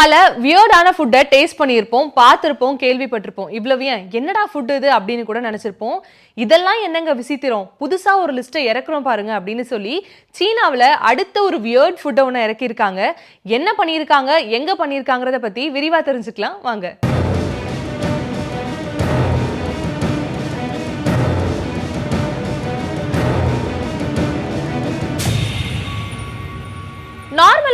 பல வியர்டான ஃபுட்டை டேஸ்ட் பண்ணியிருப்போம் பார்த்துருப்போம் கேள்விப்பட்டிருப்போம். இவ்வளவு ஏன்? என்னடா ஃபுட் இது அப்படின்னு கூட நினச்சிருப்போம். இதெல்லாம் என்னங்க விசித்திரம்? புதுசாக ஒரு லிஸ்ட்டை இறக்குறோம் பாருங்க அப்படின்னு சொல்லி சீனாவில் அடுத்த ஒரு வியர்ட் ஃபுட்டை ஒன்று இறக்கியிருக்காங்க. என்ன பண்ணியிருக்காங்க? எங்கே பண்ணியிருக்காங்கிறத பற்றி விரிவாக தெரிஞ்சுக்கலாம். வாங்க.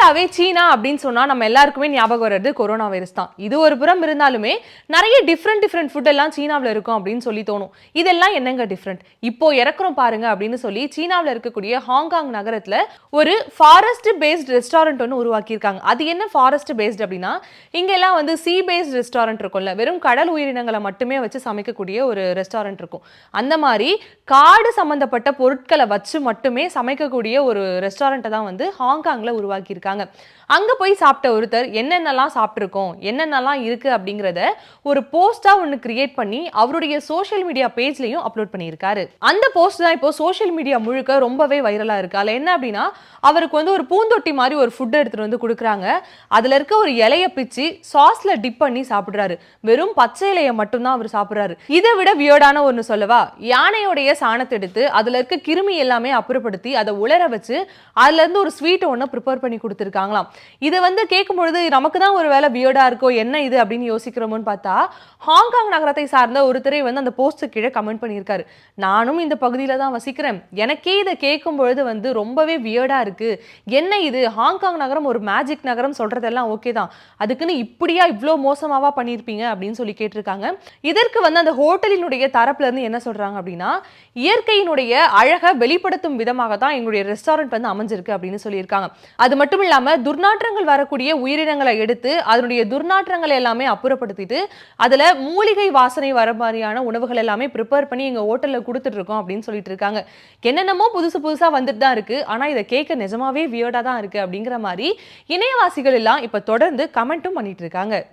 நார்மலாகவே சீனா அப்படின்னு சொன்னால் நம்ம எல்லாருக்குமே ஞாபகம் வர்றது கொரோனா வைரஸ் தான். இது ஒரு புறம் இருந்தாலுமே நிறைய டிஃப்ரெண்ட் டிஃப்ரெண்ட் ஃபுட் எல்லாம் சீனாவில் இருக்கும் அப்படின்னு சொல்லி தோணும். இதெல்லாம் என்னங்க டிஃப்ரெண்ட் இப்போ இறக்குறோம் பாருங்க அப்படின்னு சொல்லி சீனாவில் இருக்கக்கூடிய ஹாங்காங் நகரத்தில் ஒரு ஃபாரஸ்ட் பேஸ்ட் ரெஸ்டாரண்ட் ஒன்று உருவாக்கியிருக்காங்க. அது என்ன ஃபாரஸ்ட் பேஸ்ட் அப்படின்னா இங்கெல்லாம் வந்து சி பேஸ்ட் ரெஸ்டாரண்ட் இருக்கும்ல. வெறும் கடல் உயிரினங்களை மட்டுமே வச்சு சமைக்கக்கூடிய ஒரு ரெஸ்டாரண்ட் இருக்கும். அந்த மாதிரி காடு சம்மந்தப்பட்ட பொருட்களை வச்சு மட்டுமே சமைக்கக்கூடிய ஒரு ரெஸ்டாரண்ட்டை தான் வந்து ஹாங்காங்கில் உருவாக்கியிருக்காங்க. அங்கே போய் சாப்பிட்ட ஒருத்தர் என்னென்னலாம் சாப்பிட்ருக்கோம் என்னென்னலாம் இருக்குது அப்படிங்கிறத ஒரு போஸ்ட்டாக ஒன்று கிரியேட் பண்ணி அவருடைய சோஷியல் மீடியா பேஜ்லையும் அப்லோட் பண்ணியிருக்காரு. அந்த போஸ்ட் தான் இப்போ சோஷியல் மீடியா முழுக்க ரொம்பவே வைரலாக இருக்குது அதில் என்ன அப்படின்னா அவருக்கு வந்து ஒரு பூந்தொட்டி மாதிரி ஒரு ஃபுட் எடுத்துகிட்டு வந்து கொடுக்குறாங்க. அதில் இருக்க ஒரு இலையை பிச்சு சாஸில் டிப் பண்ணி சாப்பிட்றாரு. வெறும் பச்சை இலையை மட்டும்தான் அவர் சாப்பிட்றாரு. இதை விட வியர்டான ஒன்று சொல்லவா யானையோடைய சாணத்தை எடுத்து அதில் இருக்க கிருமி எல்லாமே அப்புறப்படுத்தி அதை உலர வச்சு அதுலேருந்து ஒரு ஸ்வீட் ஒன்று ப்ரிப்பேர் பண்ணி வச்சுருக்காங்களாம். இதை வந்து கேட்கும் பொழுது நமக்கு தான் ஒரு வேலை வியர்டாக இருக்கோ என்ன இது? அப்படின்னு யோசிக்கிறோமோன்னு பார்த்தா ஹாங்காங் நகரத்தை சார்ந்த ஒருத்தரை வந்து அந்த போஸ்ட்டு கீழே கமெண்ட் பண்ணியிருக்காரு. நானும் இந்த பகுதியில் தான் வசிக்கிறேன். எனக்கே இதை கேட்கும் பொழுது வந்து ரொம்பவே வியர்டாக இருக்கு. என்ன இது? ஹாங்காங் நகரம் ஒரு மேஜிக் நகரம் சொல்றதெல்லாம் ஓகே தான். அதுக்குன்னு இப்படியா இவ்வளோ மோசமாவா பண்ணியிருப்பீங்க? அப்படின்னு சொல்லி கேட்டிருக்காங்க. இதற்கு வந்து அந்த ஹோட்டலினுடைய தரப்புல இருந்து என்ன சொல்றாங்க அப்படின்னா இயற்கையினுடைய அழகை வெளிப்படுத்தும் விதமாக தான் எங்களுடைய ரெஸ்டாரண்ட் வந்து அமைஞ்சிருக்கு அப்படின்னு சொல்லியிருக்காங்க. அது மட்டும் இல்லாமல் துர்நாற்றங்கள் வரக்கூடிய உயிரினங்களை எடுத்து அதனுடைய துர்நாற்றங்களை எல்லாமே அப்புறப்படுத்திட்டு அதில் மூலிகை வாசனை வர மாதிரியான உணவுகள் எல்லாமே ப்ரிப்பேர் பண்ணி எங்கள் ஹோட்டலில் கொடுத்துட்ருக்கோம் அப்படின்னு சொல்லிட்டு இருக்காங்க. என்னென்னமோ புதுசு புதுசாக வந்துட்டு தான் இருக்குது ஆனால் இதை கேட்க நிஜமாவே வியர்டாக தான் இருக்குது அப்படிங்கிற மாதிரி இணையவாசிகள் எல்லாம் இப்போ தொடர்ந்து கமெண்ட்டும் பண்ணிட்டு இருக்காங்க.